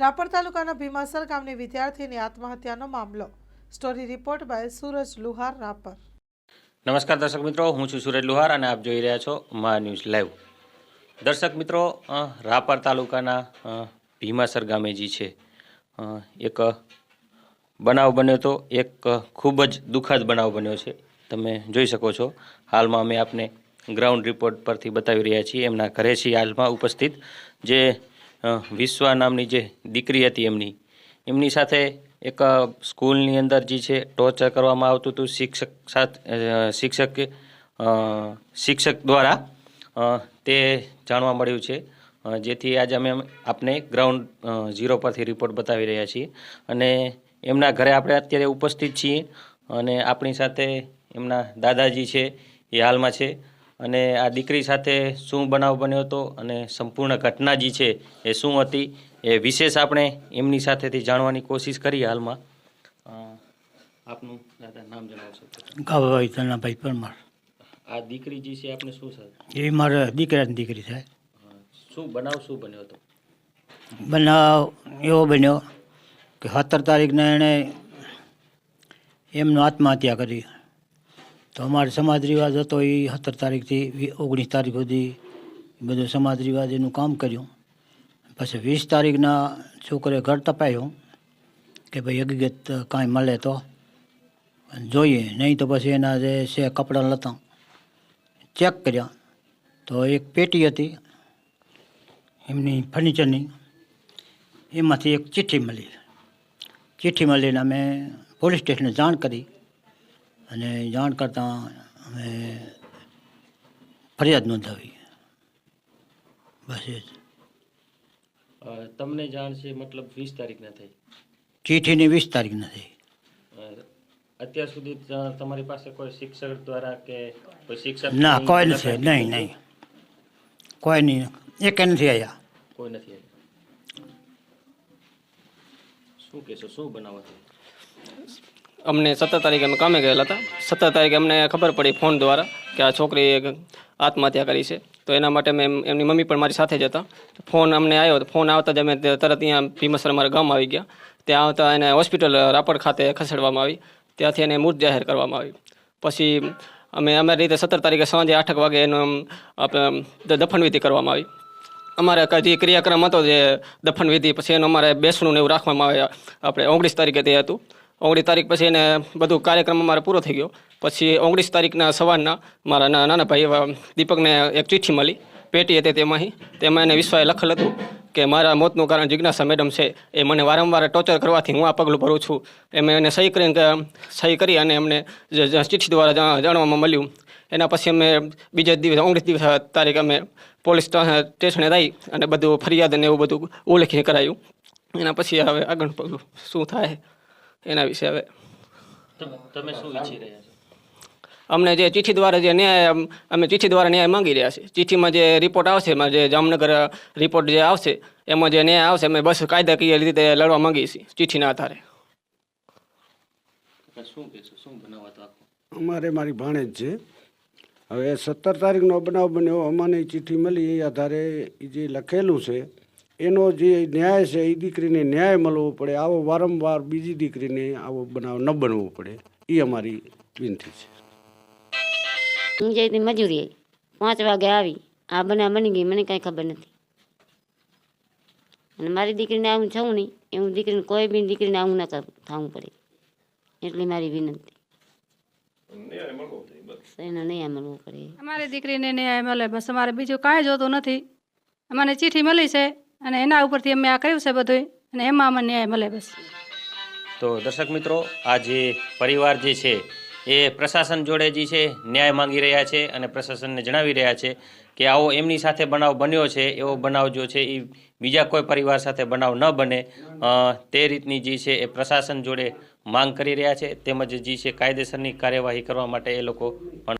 રાપર તાલુકાના ભીમાસર ગામની વિદ્યાર્થીની આત્મહત્યાનો મામલો. Story report by Suraj Luhar Rapar. નમસ્કાર દર્શક મિત્રો, હું છું સુરજ લુહાર અને આપ જોઈ રહ્યા છો મા ન્યૂઝ લાઈવ. દર્શક મિત્રો રાપર તાલુકાના ભીમાસર ગામે જે છે એક બનાવ બન્યો તો એક ખૂબ જ દુઃખદ બનાવ બન્યો છે. તમે જોઈ શકો છો. હાલમાં અમે આપને ગ્રાઉન્ડ રિપોર્ટ પરથી બતાવી રહ્યા છીએ. એમના ઘરે છીએ હાલમાં ઉપસ્થિત જે વિશ્વા નામની જે દીકરી હતી એમની એમની સાથે એક સ્કૂલની અંદર જે છે, ટોર્ચર કરવામાં આવતું હતું. શિક્ષક સાથ શિક્ષક શિક્ષક દ્વારા તે જાણવા મળ્યું છે. જેથી આજે અમે આપને ગ્રાઉન્ડ ઝીરો પરથી રિપોર્ટ બતાવી રહ્યા છીએ. અને એમના ઘરે આપણે અત્યારે ઉપસ્થિત છીએ અને આપણી સાથે એમના દાદાજી છે એ હાલમાં છે. અને આ દીકરી સાથે શું બનાવ બન્યો હતો અને સંપૂર્ણ ઘટના જે છે એ શું હતી એ વિશેષ આપણે એમની સાથેથી જાણવાની કોશિશ કરી હાલમાં. આપનું દાદા નામ જણાવશો ગાભાઈ તનાભાઈ પરમાર. આ દીકરી જે છે આપણે શું છે એ મારા દીકરાની દીકરી થાય શું બનાવ શું બન્યો હતો? બનાવ એવો બન્યો કે સત્તર તારીખને એણે એમનો આત્મહત્યા કરી. તો અમારે સમાજ રિવાજ હતો એ સત્તર તારીખથી ઓગણીસ તારીખ સુધી બધું સમાજ રિવાજ એનું કામ કર્યું. પછી વીસ તારીખના છોકરે ઘર તપાયું કે ભાઈ હકીકત કાંઈ મળે તો. જોઈએ, નહીં તો પછી એના જે છે કપડાં લતા. ચેક કર્યા. તો એક પેટી હતી, એમની ફર્નિચરની. એમાંથી એક ચિઠ્ઠી મળી. ચિઠ્ઠી મળીને અમે પોલીસ સ્ટેશને જાણ કરી. અને જાણ કરતાં અમે ફરિયાદ નોંધાવી. બસ એ જ. તમને જાણ છે મતલબ વીસ તારીખના થઈ? ચીઠીની વીસ તારીખ નથી અ, અત્યાર સુધી તમારી પાસે કોઈ શિક્ષક દ્વારા કે કોઈ શિક્ષક ના કોઈ નથી. નહીં નહીં. કોઈ નહીં. એક નથી આવ્યા કોઈ નથી આવ્યા શું કહેશો? શું બનાવવા અમને સત્તર તારીખે અમે કામે ગયેલા હતા. સત્તર તારીખે અમને ખબર પડી ફોન દ્વારા કે આ છોકરીએ આત્મહત્યા કરી છે. તો એના માટે મેં એમની મમ્મી પણ મારી સાથે જ હતા. ફોન અમને આવ્યો ફોન આવતા જ અમે તરત અહીંયા ભીમસર અમારા ગામ આવી ગયા. ત્યાં આવતા એને હોસ્પિટલ રાપર ખાતે ખસેડવામાં આવી. ત્યાંથી એને મૃત જાહેર કરવામાં આવી. પછી અમે અમારી રીતે સત્તર તારીખે સાંજે આઠક વાગે એનું દફનવિધિ કરવામાં આવી. અમારે જે ક્રિયાક્રમ હતો જે દફનવિધિ પછી એનું અમારે બેસણું એવું રાખવામાં આવે આપણે ઓગણીસ તારીખે તે હતું. ઓગણીસ તારીખ પછી એને બધું કાર્યક્રમ અમારો પૂરો થઈ ગયો. પછી ઓગણીસ તારીખના સવારના મારા નાના ભાઈ દીપકને એક ચિઠ્ઠી મળી. પેટી હતી તેમાંથી તેમાં એને વિશ્વાએ લખેલ હતું કે મારા મોતનું કારણ જિજ્ઞાસા મેડમ છે. એ મને વારંવાર ટોર્ચર કરવાથી હું આ પગલું ભરું છું. એમ એને સહી કરીને સહી કરી અને એમને ચિઠ્ઠી દ્વારા જાણવામાં મળ્યું. એના પછી અમે બીજા દિવસ ઓગણીસ દિવસ તારીખ અમે પોલીસ સ્ટા- સ્ટેશને રહી અને બધું ફરિયાદ અને એવું બધું ઉલ્લેખીય કરાયું. એના પછી હવે આગળ પગલું શું થાય? એના વિશે હવે. તમે તમે શું ઈચ્છી રહ્યા છો? અમને જે ચિઠ્ઠી દ્વારા જે ન્યાય અમે ચિઠ્ઠી દ્વારા ન્યાય માંગી રહ્યા છીએ. ચિઠ્ઠીમાં જે રિપોર્ટ આવશે એમાં જે જામનગર રિપોર્ટ જે આવશે એમાં જે ન્યાય આવશે અમે બસ કાયદાકીય રીતે લડવા માંગીએ છીએ ચિઠ્ઠીના આધારે. અમારે મારી ભાણેજ છે. હવે સત્તર તારીખનો બનાવ બન્યો અમને ચિઠ્ઠી મળી એ આધારે જે લખેલું છે એનો જે ન્યાય છે એ દીકરીને ન્યાય મળવો પડે. આવો વારંવાર બીજી દીકરીને આવો બનાવ ન બનવો પડે. એ અમારી વિનંતી છે. હું જઈ હતી મજૂરીએ પાંચ વાગે આવી. આ બના બની ગઈ. મને કાંઈ ખબર નથી. અને મારી દીકરીને આવું થવું નહીં. એવું દીકરીને કોઈ બી દીકરીને આવું ના કર- થવું પડે. એટલી મારી વિનંતી. એનો નહીં મળવું પડે. અમારી દીકરીને ન્યાય મળે બસ અમારે બીજું કાંઈ જોતું નથી. અમને ચીઠી મળી છે. અને એના ઉપરથી અમે આ કર્યું છે બધું અને એમાં અમને ન્યાય મળે બસ. તો દર્શક મિત્રો, આ જે પરિવાર જે છે, એ પ્રશાસન જોડે જે છે, ન્યાય માંગી રહ્યા છે અને પ્રશાસનને જણાવી રહ્યા છે કે આવો એમની સાથે બનાવ બન્યો છે, એવો બનાવ જો છે એ બીજા કોઈ પરિવાર સાથે બનાવ ન બને. તે રીતની જે છે, એ પ્રશાસન જોડે માંગ કરી રહ્યા છે. તેમજ જે છે, કાયદેસરની કાર્યવાહી કરવા માટે એ લોકો પણ